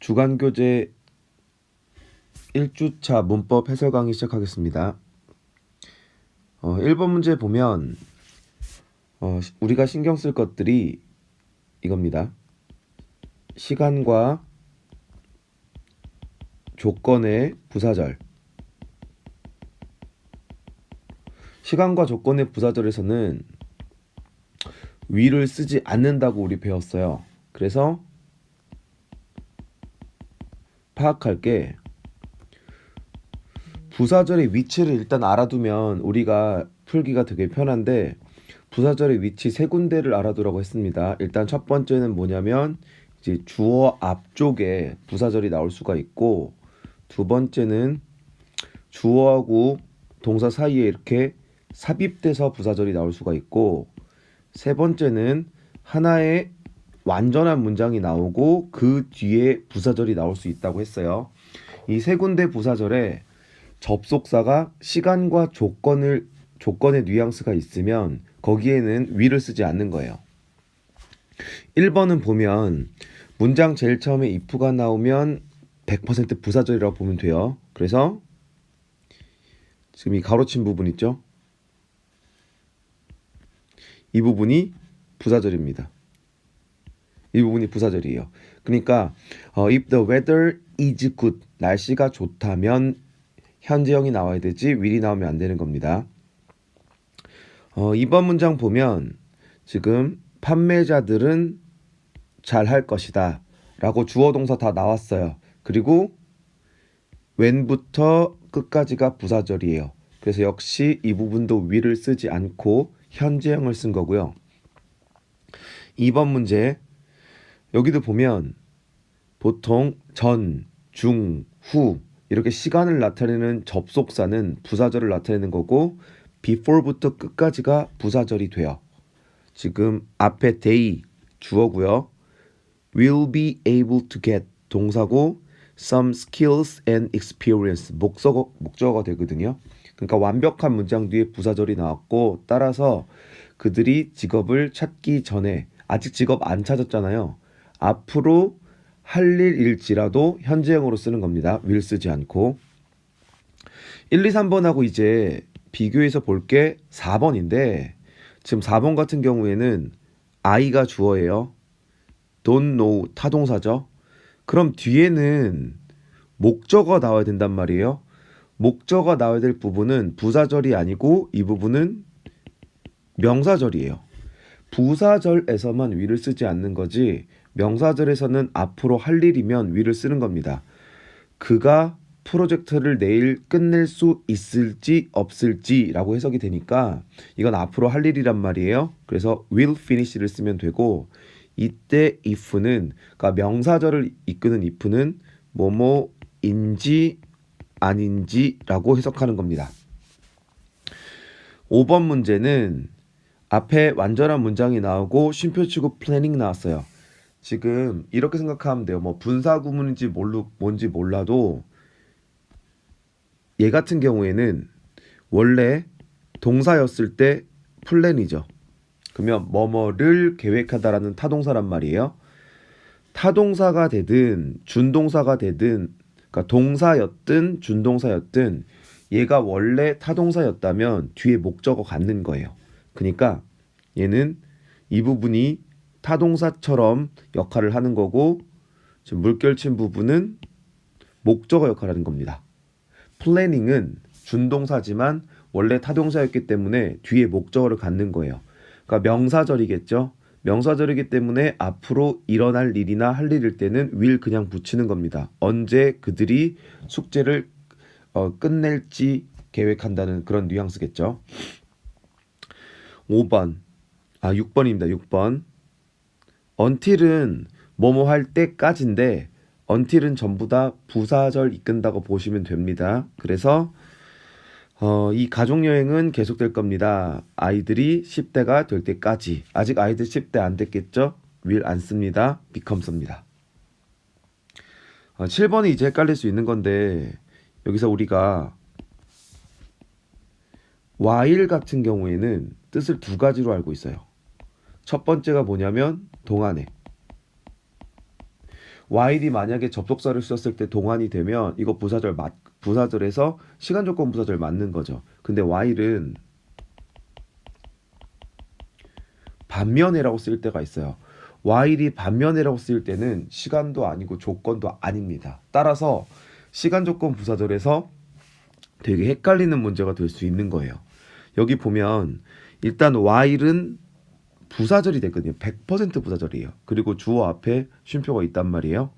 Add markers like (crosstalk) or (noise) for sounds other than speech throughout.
주간 교재 1주차 문법 해설 강의 시작하겠습니다. 어, 1번 문제 보면 어, 시- 우리가 신경 쓸 것들이 이겁니다. 시간과 조건의 부사절. 시간과 조건의 부사절에서는 위를 쓰지 않는다고 우리 배웠어요. 그래서 파악할 게 부사절의 위치를 일단 알아두면 우리가 풀기가 되게 편한데 부사절의 위치 세 군데를 알아두라고 했습니다. 일단 첫 번째는 뭐냐면 이제 주어 앞쪽에 부사절이 나올 수가 있고 두 번째는 주어하고 동사 사이에 이렇게 삽입돼서 부사절이 나올 수가 있고 세 번째는 하나의 완전한 문장이 나오고 그 뒤에 부사절이 나올 수 있다고 했어요. 이 세 군데 부사절에 접속사가 시간과 조건을 조건의 뉘앙스가 있으면 거기에는 위를 쓰지 않는 거예요. 1번은 보면 문장 제일 처음에 if가 나오면 100% 부사절이라고 보면 돼요. 그래서 지금 이 가로친 부분 있죠? 이 부분이 부사절입니다. 이 부분이 부사절이에요. 그러니까 어, if the weather is good 날씨가 좋다면 현재형이 나와야 되지 will이 나오면 안 되는 겁니다. 어, 이번 문장 보면 지금 판매자들은 잘 할 것이다 라고 주어 동사 다 나왔어요. 그리고 when부터 끝까지가 부사절이에요. 그래서 역시 이 부분도 will을 쓰지 않고 현재형을 쓴 거고요. 2번 문제 여기도 보면 보통 전, 중, 후 이렇게 시간을 나타내는 접속사는 부사절을 나타내는 거고 before부터 끝까지가 부사절이 돼요. 지금 앞에 day 주어고요. will be able to get 동사고 some skills and experience 목적어 목적어가 되거든요. 그러니까 완벽한 문장 뒤에 부사절이 나왔고 따라서 그들이 직업을 찾기 전에 아직 직업 안 찾았잖아요. 앞으로 할 일일지라도 현재형으로 쓰는 겁니다. will 쓰지 않고 1, 2, 3번하고 이제 비교해서 볼 게 4번인데 지금 4번 같은 경우에는 I가 주어예요. don't know 타동사죠. 그럼 뒤에는 목적어 나와야 된단 말이에요. 목적어 나와야 될 부분은 부사절이 아니고 이 부분은 명사절이에요. 부사절에서만 위를 쓰지 않는 거지 명사절에서는 앞으로 할 일이면 위를 쓰는 겁니다. 그가 프로젝트를 내일 끝낼 수 있을지 없을지라고 해석이 되니까 이건 앞으로 할 일이란 말이에요. 그래서 will finish를 쓰면 되고 이때 if는 그러니까 명사절을 이끄는 if는 뭐뭐인지 아닌지라고 해석하는 겁니다. 5번 문제는 앞에 완전한 문장이 나오고 쉼표치고 플래닝 나왔어요. 지금 이렇게 생각하면 돼요. 뭐 분사 구문인지 몰루, 뭔지 몰라도 얘 같은 경우에는 원래 동사였을 때 플랜이죠. 그러면 뭐뭐를 계획하다라는 타동사란 말이에요. 타동사가 되든 준동사가 되든 그러니까 동사였든 준동사였든 얘가 원래 타동사였다면 뒤에 목적어 갖는 거예요. 그러니까 얘는 이 부분이 타동사처럼 역할을 하는 거고 지금 물결친 부분은 목적어 역할을 하는 겁니다. 플래닝은 준동사지만 원래 타동사였기 때문에 뒤에 목적어를 갖는 거예요. 그러니까 명사절이겠죠. 명사절이기 때문에 앞으로 일어날 일이나 할 일일 때는 will 그냥 붙이는 겁니다. 언제 그들이 숙제를 어, 끝낼지 계획한다는 그런 뉘앙스겠죠. 5번. 아, 6번입니다. 6번. Until은 뭐뭐 할 때까지인데 until은 전부 다 부사절 이끈다고 보시면 됩니다. 그래서 어, 이 가족 여행은 계속될 겁니다. 아이들이 10대가 될 때까지. 아직 아이들 10대 안 됐겠죠? will 안 씁니다. become 씁니다. 어, 7번이 이제 헷갈릴 수 있는 건데 여기서 우리가 while 같은 경우에는 뜻을 두 가지로 알고 있어요. 첫 번째가 뭐냐면 동안에 while이 만약에 접속사를 썼을 때 동안이 되면 이거 부사절 맞 부사절에서 시간 조건 부사절 맞는 거죠. 근데 while은 반면에라고 쓸 때가 있어요. while이 반면에라고 쓸 때는 시간도 아니고 조건도 아닙니다. 따라서 시간 조건 부사절에서 되게 헷갈리는 문제가 될 수 있는 거예요. 여기 보면 일단 while은 부사절이 됐거든요. 100% 부사절이에요. 그리고 주어 앞에 쉼표가 있단 말이에요.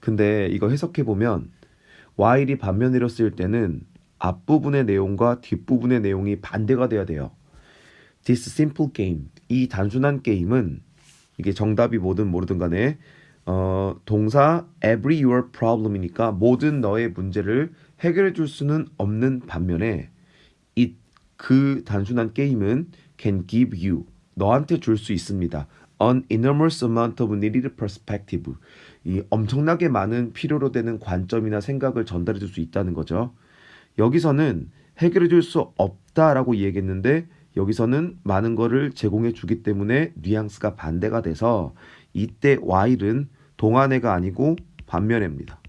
근데 이거 해석해 보면 while이 반면으로 쓰일 때는 앞부분의 내용과 뒷부분의 내용이 반대가 돼야 돼요. This simple game. 이 단순한 게임은 이게 정답이 뭐든 모르든 간에 어, 동사 every your problem이니까 모든 너의 문제를 해결해 줄 수는 없는 반면에 it 그 단순한 게임은 can give you 너한테 줄 수 있습니다. An enormous amount of needed perspective. 이 엄청나게 많은 필요로 되는 관점이나 생각을 전달해 줄 수 있다는 거죠. 여기서는 해결해 줄 수 없다라고 얘기했는데 여기서는 많은 거를 제공해 주기 때문에 뉘앙스가 반대가 돼서 이때 while은 동안애가 아니고 반면애입니다.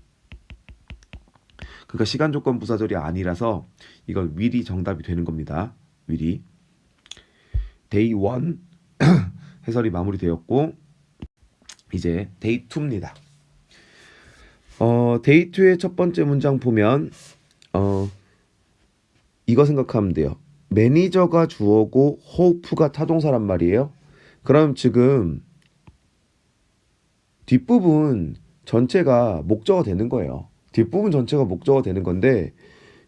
그러니까 시간 조건 부사절이 아니라서 이건 will이 정답이 되는 겁니다. will이 day 1 (clears throat) 해설이 마무리되었고 이제 day 2입니다. 어, day 2의 첫 번째 문장 보면 어, 이거 생각하면 돼요. 매니저가 주어고 호프가 타동사란 말이에요. 그럼 지금 뒷부분 전체가 목적어 되는 거예요. 뒷부분 전체가 목적어 되는 건데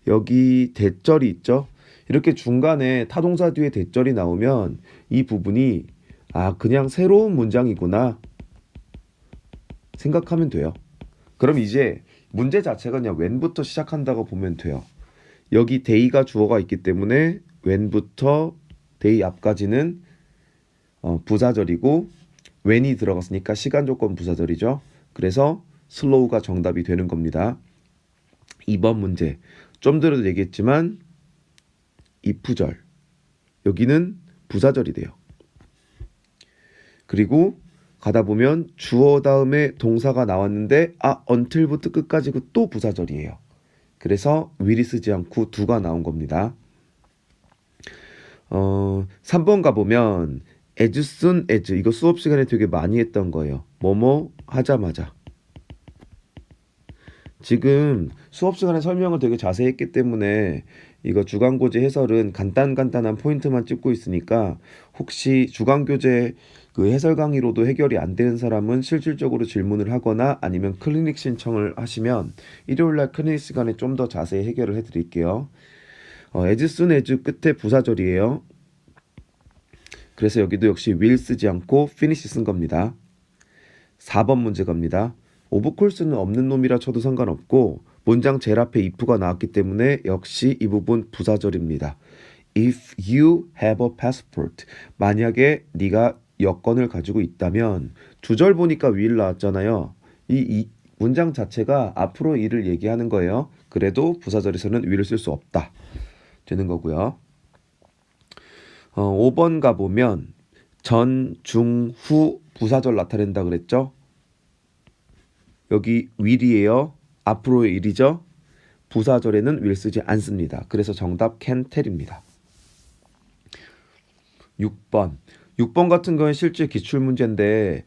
여기 대절이 있죠. 이렇게 중간에 타동사 뒤에 대절이 나오면 이 부분이 아 그냥 새로운 문장이구나 생각하면 돼요. 그럼 이제 문제 자체가 그냥 when부터 시작한다고 보면 돼요. 여기 day가 주어가 있기 때문에 when부터 day 앞까지는 어, 부사절이고 when이 들어갔으니까 시간 조건 부사절이죠. 그래서 slow가 정답이 되는 겁니다. 2번 문제. 좀 전에도 얘기했지만 if절. 여기는 부사절이 돼요. 그리고 가다 보면 주어 다음에 동사가 나왔는데 아 until부터 끝까지 그또 부사절이에요. 그래서 will이 쓰지 않고 두가 나온 겁니다. 어, 3번 가보면 as soon as 이거 수업 시간에 되게 많이 했던 거예요. 뭐뭐 하자마자. 지금 수업 시간에 설명을 되게 자세히 했기 때문에 이거 주간고제 해설은 간단간단한 포인트만 찍고 있으니까 혹시 주간교재 그 해설 강의로도 해결이 안 되는 사람은 실질적으로 질문을 하거나 아니면 클리닉 신청을 하시면 일요일 날 클리닉 시간에 좀 더 자세히 해결을 해 드릴게요. 어, soon as 끝에 부사절이에요. 그래서 여기도 역시 will 쓰지 않고 finish 쓴 겁니다. 4번 문제 갑니다. 오브콜스는 없는 놈이라 쳐도 상관없고 문장 제일 앞에 if가 나왔기 때문에 역시 이 부분 부사절입니다. If you have a passport 만약에 네가 여권을 가지고 있다면 두절 보니까 will 나왔잖아요. 이, 이 문장 자체가 앞으로 일을 얘기하는 거예요. 그래도 부사절에서는 will을 쓸수 없다. 되는 거고요. 어, 5번 가보면 전, 중, 후 부사절 나타낸다 그랬죠? 여기 will이에요. 앞으로의 일이죠. 부사절에는 will 쓰지 않습니다. 그래서 정답 can tell입니다. 6번. 6번 같은 경우는 실제 기출 문제인데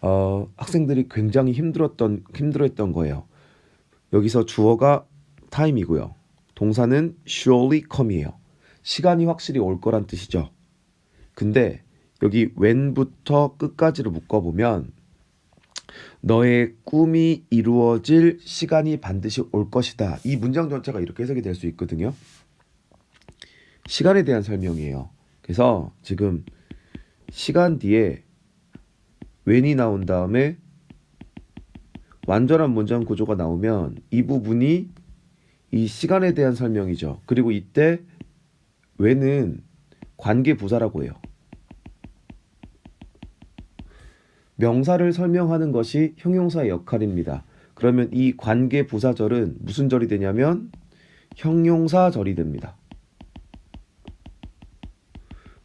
어, 학생들이 굉장히 힘들었던 힘들어했던 거예요. 여기서 주어가 time이고요. 동사는 surely come이에요. 시간이 확실히 올 거란 뜻이죠. 근데 여기 when부터 끝까지를 묶어 보면 너의 꿈이 이루어질 시간이 반드시 올 것이다. 이 문장 전체가 이렇게 해석이 될 수 있거든요. 시간에 대한 설명이에요. 그래서 지금 시간 뒤에 when이 나온 다음에 완전한 문장 구조가 나오면 이 부분이 이 시간에 대한 설명이죠. 그리고 이때 when은 관계 부사라고 해요. 명사를 설명하는 것이 형용사의 역할입니다. 그러면 이 관계 부사절은 무슨 절이 되냐면 형용사절이 됩니다.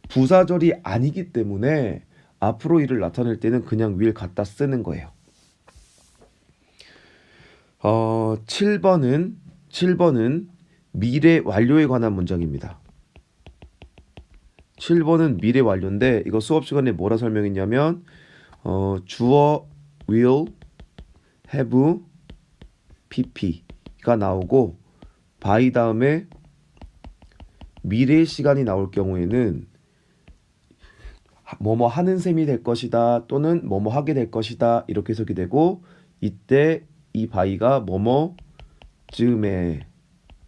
부사절이 아니기 때문에 앞으로 일을 나타낼 때는 그냥 will 갖다 쓰는 거예요. 어, 7번은 7번은 미래 완료에 관한 문장입니다. 7번은 미래 완료인데 이거 수업 시간에 뭐라 설명했냐면 어, 주어 will have pp가 나오고 by 다음에 미래 시간이 나올 경우에는 뭐뭐 하는 셈이 될 것이다 또는 뭐뭐 하게 될 것이다 이렇게 해석이 되고 이때 이 바이가 뭐뭐 즈음에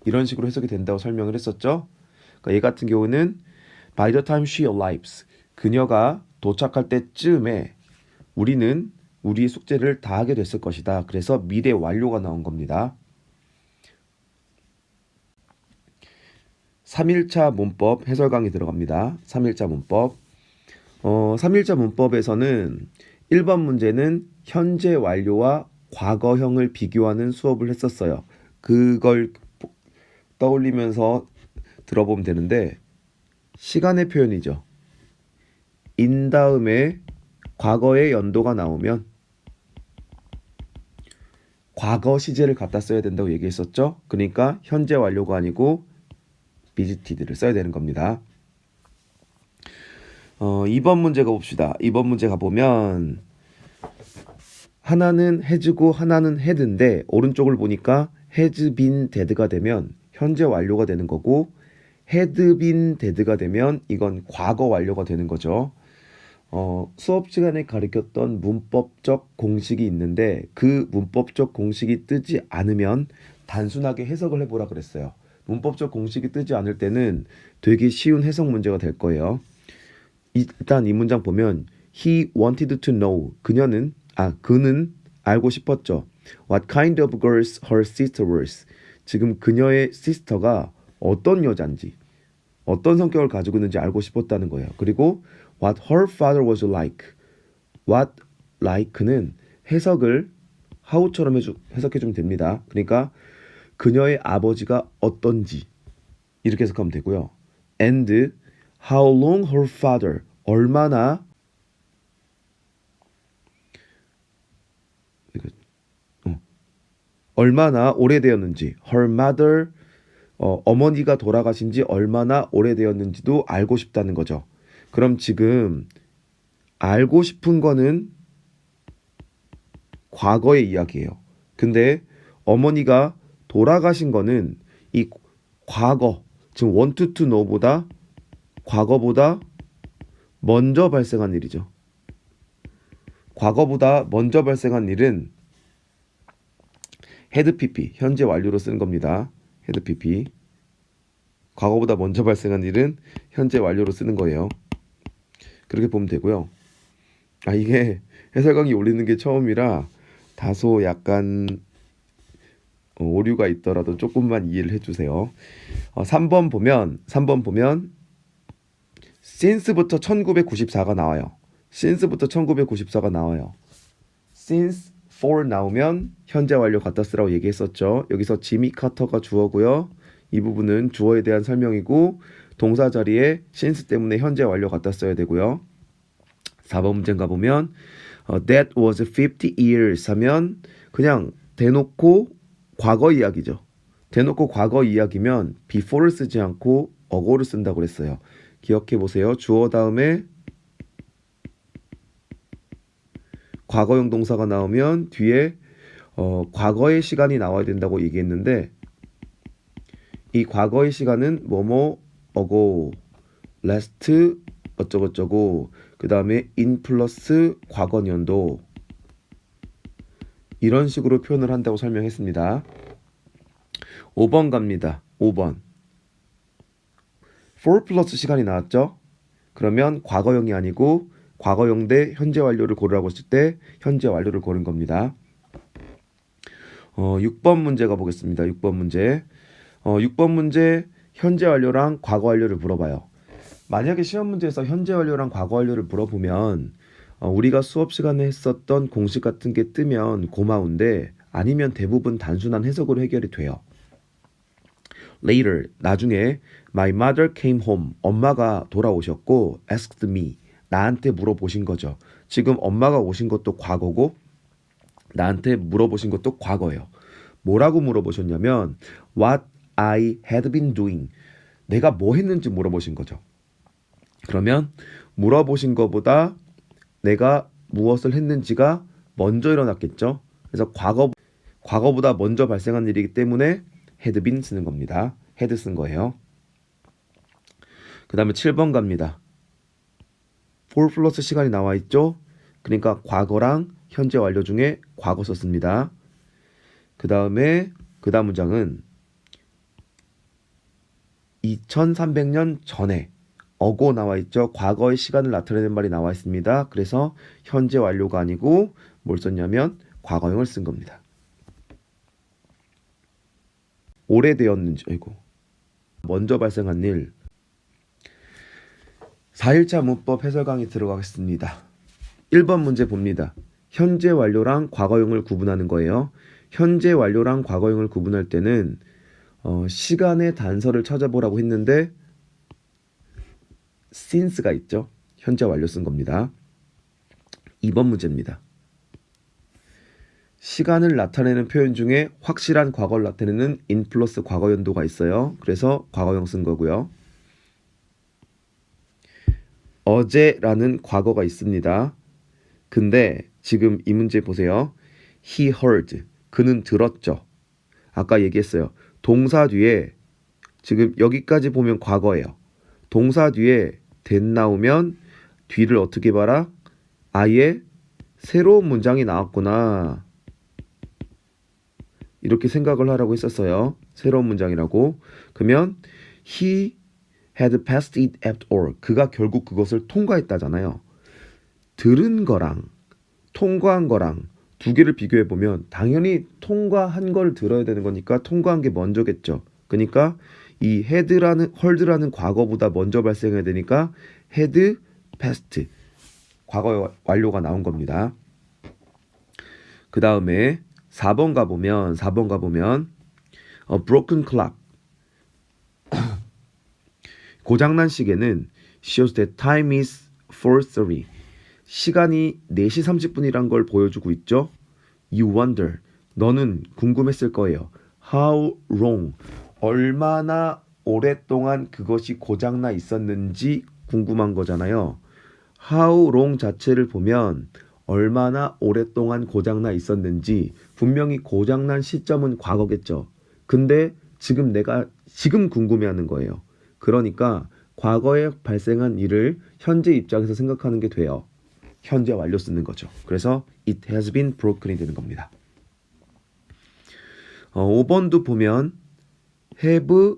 이런 식으로 해석이 된다고 설명을 했었죠. 그러니까 얘 같은 경우는 by the time she arrives 그녀가 도착할 때쯤에 우리는 우리의 숙제를 다 하게 됐을 것이다. 그래서 미래 완료가 나온 겁니다. 3일차 문법 해설 강의 들어갑니다. 3일차 문법. 어, 3일차 문법에서는 1번 문제는 현재 완료와 과거형을 비교하는 수업을 했었어요. 그걸 떠올리면서 들어보면 되는데 시간의 표현이죠. 인 다음에 과거의 연도가 나오면 과거 시제를 갖다 써야 된다고 얘기했었죠. 그러니까 현재 완료가 아니고 비지티드를 써야 되는 겁니다. 어, 2번 문제 가봅시다. 2번 문제 가보면 하나는 해즈고 하나는 헤드인데 오른쪽을 보니까 been dead가 되면 현재 완료가 되는 거고 been dead가 되면 이건 과거 완료가 되는 거죠. 어, 수업 시간에 가르쳤던 문법적 공식이 있는데 그 문법적 공식이 뜨지 않으면 단순하게 해석을 해보라 그랬어요. 문법적 공식이 뜨지 않을 때는 되게 쉬운 해석 문제가 될 거예요. 일단 이 문장 보면 he wanted to know 그녀는 아 그는 알고 싶었죠. What kind of girls her sister was. 지금 그녀의 sister가 어떤 여잔지 어떤 성격을 가지고 있는지 알고 싶었다는 거예요. 그리고 what her father was like. what like는 해석을 how처럼 해주, 해석해 주면 됩니다. 그러니까 그녀의 아버지가 어떤지 이렇게 해석하면 되고요. and how long her father 얼마나 어, 얼마나 오래되었는지 her mother 어, 어머니가 돌아가신 지 얼마나 오래되었는지도 알고 싶다는 거죠. 그럼 지금 알고 싶은 거는 과거의 이야기예요. 근데 어머니가 돌아가신 거는 이 과거, 지금 want to know보다 과거보다 먼저 발생한 일이죠. 과거보다 먼저 발생한 일은 헤드 PP 현재 완료로 쓰는 겁니다. 헤드 PP 과거보다 먼저 발생한 일은 현재 완료로 쓰는 거예요. 그렇게 보면 되고요. 아 이게 해설 강의 올리는 게 처음이라 다소 약간 어, 오류가 있더라도 조금만 이해를 해주세요. 어, 3번 보면 3번 보면 since부터 1994가 나와요. since부터 1994가 나와요. since for 나오면 현재 완료 갖다 쓰라고 얘기했었죠. 여기서 지미 카터가 주어고요. 이 부분은 주어에 대한 설명이고 동사 자리에 since 때문에 현재 완료 갖다 써야 되고요. 4번 문제인가 보면 어, that was 50 years 하면 그냥 대놓고 과거 이야기죠. 대놓고 과거 이야기면 before를 쓰지 않고 어고를 쓴다고 그랬어요. 기억해 보세요. 주어 다음에 과거형 동사가 나오면 뒤에 어, 과거의 시간이 나와야 된다고 얘기했는데 이 과거의 시간은 뭐뭐 어고 last 어쩌고저쩌고 그 다음에 in 플러스 과거 년도 이런 식으로 표현을 한다고 설명했습니다. 5번 갑니다. 5번. for 플러스 시간이 나왔죠? 그러면 과거형이 아니고 과거형 대 현재 완료를 고르라고 했을 때 현재 완료를 고른 겁니다. 어, 6번 문제 가보겠습니다. 6번 문제. 어, 6번 문제 현재 완료랑 과거 완료를 물어봐요. 만약에 시험 문제에서 현재 완료랑 과거 완료를 물어보면 어, 우리가 수업 시간에 했었던 공식 같은 게 뜨면 고마운데 아니면 대부분 단순한 해석으로 해결이 돼요. Later 나중에 my mother came home 엄마가 돌아오셨고 asked me 나한테 물어보신 거죠. 지금 엄마가 오신 것도 과거고 나한테 물어보신 것도 과거예요. 뭐라고 물어보셨냐면 what I had been doing. 내가 뭐 했는지 물어보신 거죠. 그러면 물어보신 것보다 내가 무엇을 했는지가 먼저 일어났겠죠. 그래서 과거 과거보다 먼저 발생한 일이기 때문에 had been 쓰는 겁니다. had 쓴 거예요. 그다음에 7번 갑니다. for 플러스 시간이 나와 있죠. 그러니까 과거랑 현재 완료 중에 과거 썼습니다. 그다음에 그다음 문장은 2300년 전에 어고 나와 있죠. 과거의 시간을 나타내는 말이 나와 있습니다. 그래서 현재 완료가 아니고 뭘 썼냐면 과거형을 쓴 겁니다. 오래되었는지 아이고 먼저 발생한 일 4일차 문법 해설 강의 들어가겠습니다. 1번 문제 봅니다. 현재 완료랑 과거형을 구분하는 거예요. 현재 완료랑 과거형을 구분할 때는 어, 시간의 단서를 찾아보라고 했는데 since가 있죠. 현재 완료 쓴 겁니다. 2번 문제입니다. 시간을 나타내는 표현 중에 확실한 과거를 나타내는 in 플러스 과거 연도가 있어요. 그래서 과거형 쓴 거고요. 어제라는 과거가 있습니다. 근데 지금 이 문제 보세요. He heard. 그는 들었죠. 아까 얘기했어요. 동사 뒤에 지금 여기까지 보면 과거예요. 동사 뒤에 된 나오면 뒤를 어떻게 봐라? 아예 새로운 문장이 나왔구나. 이렇게 생각을 하라고 했었어요. 새로운 문장이라고. 그러면 he had passed it after all. 그가 결국 그것을 통과했다잖아요. 들은 거랑 통과한 거랑 두 개를 비교해 보면 당연히 통과한 걸 들어야 되는 거니까 통과한 게 먼저겠죠. 그러니까 이 had라는 heard라는 과거보다 먼저 발생해야 되니까 had passed 과거 완료가 나온 겁니다. 그 다음에 4번 가보면 4번 가보면 a broken clock (clears throat) 고장난 시계는 shows that time is 4:30 시간이 4시 30분이란 걸 보여주고 있죠. You wonder 너는 궁금했을 거예요. How long 얼마나 오랫동안 그것이 고장나 있었는지 궁금한 거잖아요. How long 자체를 보면 얼마나 오랫동안 고장나 있었는지 분명히 고장난 시점은 과거겠죠. 근데 지금 내가 지금 궁금해하는 거예요. 그러니까 과거에 발생한 일을 현재 입장에서 생각하는 게 돼요. 현재 완료 쓰는 거죠. 그래서 it has been broken이 되는 겁니다. 어, 5번도 보면 have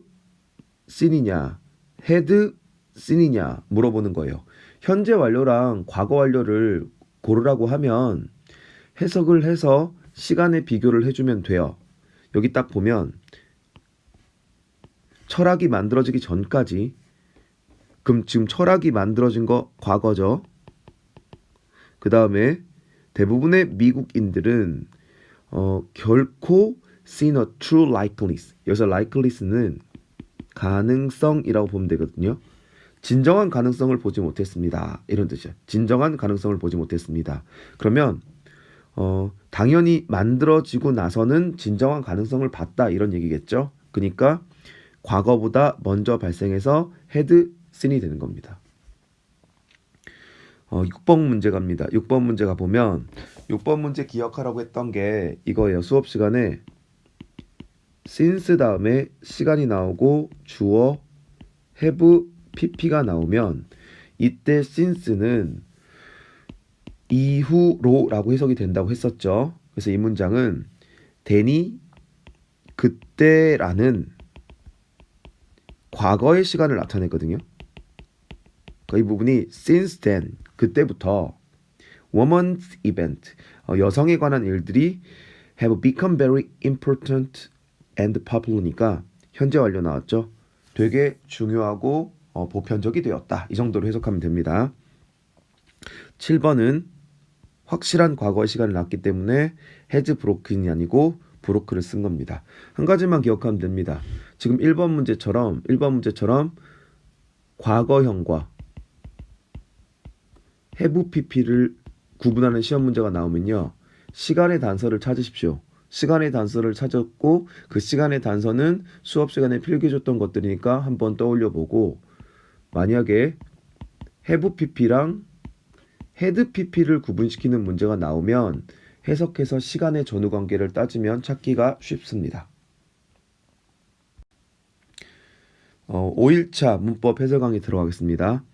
seen이냐, had seen이냐 물어보는 거예요. 현재 완료랑 과거 완료를 고르라고 하면 해석을 해서 시간의 비교를 해주면 돼요. 여기 딱 보면 철학이 만들어지기 전까지 그럼 지금 철학이 만들어진 거 과거죠. 그 다음에 대부분의 미국인들은 어, 결코 seen a true likeliness. 여기서 likeliness는 가능성이라고 보면 되거든요. 진정한 가능성을 보지 못했습니다. 이런 뜻이야. 진정한 가능성을 보지 못했습니다. 그러면 어, 당연히 만들어지고 나서는 진정한 가능성을 봤다 이런 얘기겠죠. 그러니까 과거보다 먼저 발생해서 헤드 씬이 되는 겁니다. 어, 6번 문제 갑니다. 6번 문제 가 보면 6번 문제 기억하라고 했던 게 이거예요. 수업 시간에 since 다음에 시간이 나오고 주어 have pp가 나오면 이때 since는 이후로라고 해석이 된다고 했었죠. 그래서 이 문장은 되니 그때라는 과거의 시간을 나타내거든요. 그러니까 이 부분이 since then 그때부터 woman's event 어, 여성에 관한 일들이 have become very important and popular니까 현재 완료 나왔죠. 되게 중요하고 어, 보편적이 되었다. 이 정도로 해석하면 됩니다. 7번은 확실한 과거의 시간을 낳기 때문에 has broken이 아니고 브로크를 쓴 겁니다. 한 가지만 기억하면 됩니다. 지금 1번 문제처럼 1번 문제처럼 과거형과 have pp를 구분하는 시험 문제가 나오면요. 시간의 단서를 찾으십시오. 시간의 단서를 찾았고 그 시간의 단서는 수업 시간에 필기해줬던 것들이니까 한번 떠올려 보고 만약에 have pp랑 had pp를 구분시키는 문제가 나오면 해석해서 시간의 전후 관계를 따지면 찾기가 쉽습니다. 어, 5일차 문법 해설 강의 들어가겠습니다.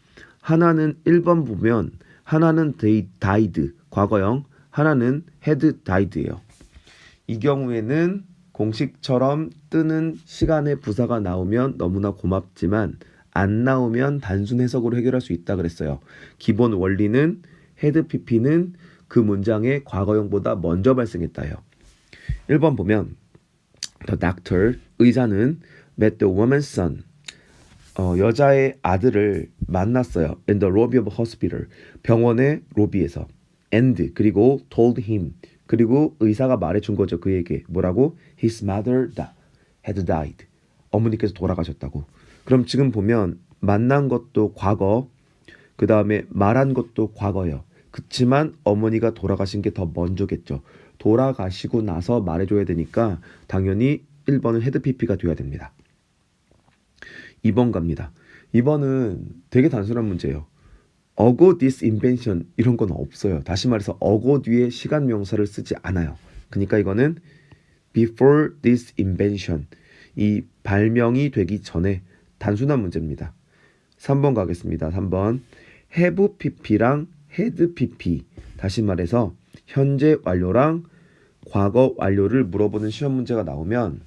하나는 1번 보면 하나는 they died 과거형 하나는 had died예요. 이 경우에는 공식처럼 뜨는 시간의 부사가 나오면 너무나 고맙지만 안 나오면 단순 해석으로 해결할 수 있다 그랬어요. 기본 원리는 had pp는 그 문장의 과거형보다 먼저 발생했다요. 1번 보면 the doctor 의사는 met the woman's son 어, 여자의 아들을 만났어요. in the lobby of hospital. 병원의 로비에서. And 그리고 told him. 그리고 의사가 말해준 거죠 그에게. 뭐라고? His mother had died. 어머니께서 돌아가셨다고. 그럼 지금 보면 만난 것도 과거 그 다음에 말한 것도 과거요. 그치만 어머니가 돌아가신 게 더 먼저겠죠. 돌아가시고 나서 말해줘야 되니까 당연히 1번은 헤드 PP가 돼야 됩니다 2번 갑니다 2번은 되게 단순한 문제예요 어고 this invention 이런 건 없어요. 다시 말해서 어고 뒤에 시간 명사를 쓰지 않아요. 그러니까 이거는 before this invention 이 발명이 되기 전에 단순한 문제입니다. 3번 가겠습니다. 3번 have pp랑 had pp 다시 말해서 현재 완료랑 과거 완료를 물어보는 시험 문제가 나오면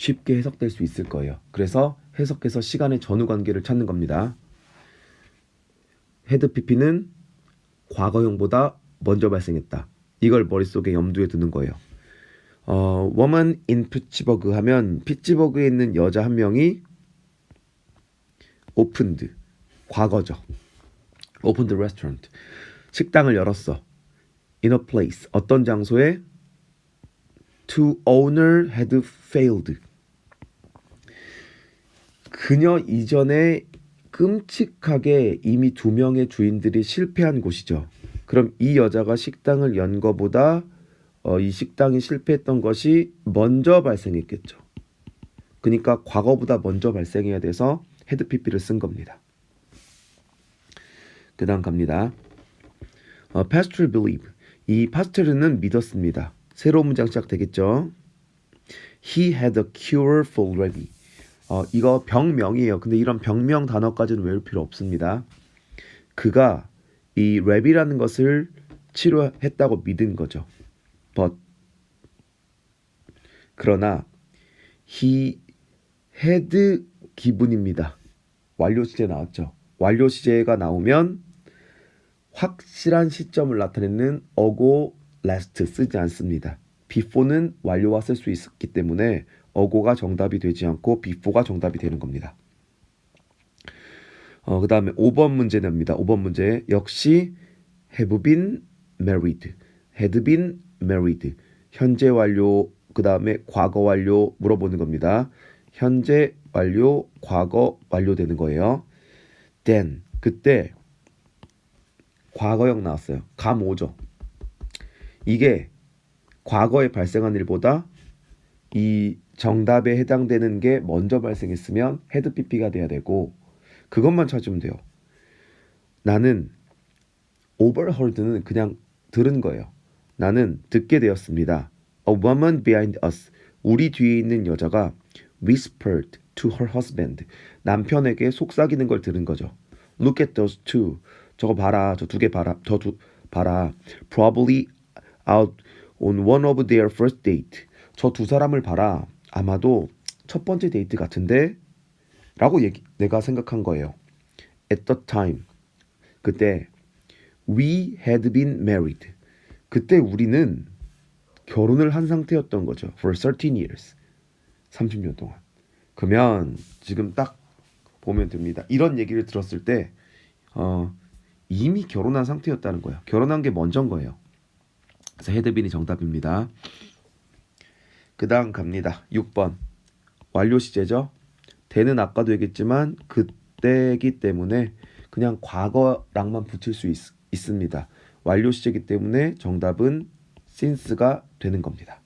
쉽게 해석될 수 있을 거예요. 그래서 해석해서 시간의 전후 관계를 찾는 겁니다. 헤드 PP는 과거형보다 먼저 발생했다. 이걸 머릿속에 염두에 두는 거예요. 어, woman in 피츠버그 하면 피츠버그에 있는 여자 한 명이 오픈드 과거죠. 오픈드 레스토랑트 식당을 열었어. in a place 어떤 장소에 to owner had failed 그녀 이전에 끔찍하게 이미 두 명의 주인들이 실패한 곳이죠. 그럼 이 여자가 식당을 연 거보다 어, 이 식당이 실패했던 것이 먼저 발생했겠죠. 그러니까 과거보다 먼저 발생해야 돼서 헤드 PP를 쓴 겁니다. 그 다음 갑니다. 어, pastor believe 이 pastor는 믿었습니다. 새로운 문장 시작되겠죠. He had a cure for Levi. 어, 이거 병명이에요. 근데 이런 병명 단어까지는 외울 필요 없습니다. 그가 이 랩이라는 것을 치료했다고 믿은 거죠. But 그러나 he had 기분입니다. 완료 시제 나왔죠. 완료 시제가 나오면 확실한 시점을 나타내는 어고 last 쓰지 않습니다. before는 완료와 쓸 수 있기 때문에 어고가 정답이 되지 않고 before가 정답이 되는 겁니다. 어, 그 다음에 5번 문제 냅니다. 5번 문제 역시 have been married, had been married 현재 완료 그 다음에 과거 완료 물어보는 겁니다. 현재 완료, 과거 완료되는 거예요. then 그때 과거형 나왔어요. 감 오죠. 이게 과거에 발생한 일보다 이 정답에 해당되는 게 먼저 발생했으면 헤드 PP가 돼야 되고 그것만 찾으면 돼요. 나는 overheard는 그냥 들은 거예요. 나는 듣게 되었습니다. A woman behind us. 우리 뒤에 있는 여자가 whispered to her husband. 남편에게 속삭이는 걸 들은 거죠. Look at those two. 저거 봐라. 저 두 개 봐라. 저 두 봐라. Probably out on one of their first date. 저 두 사람을 봐라. 아마도 첫 번째 데이트 같은데 라고 얘기, 내가 생각한 거예요. At the time. 그때 we had been married. 그때 우리는 결혼을 한 상태였던 거죠. For 13 years. 30년 동안. 그러면 지금 딱 보면 됩니다. 이런 얘기를 들었을 때 어, 이미 결혼한 상태였다는 거예요. 결혼한 게 먼저인 거예요. 그래서 헤드빈이 정답입니다. 그 다음 갑니다. 6번. 완료 시제죠. 대는 아까도 얘기했지만 그때기 때문에 그냥 과거랑만 붙일 수 있, 있습니다. 완료 시제이기 때문에 정답은 since가 되는 겁니다.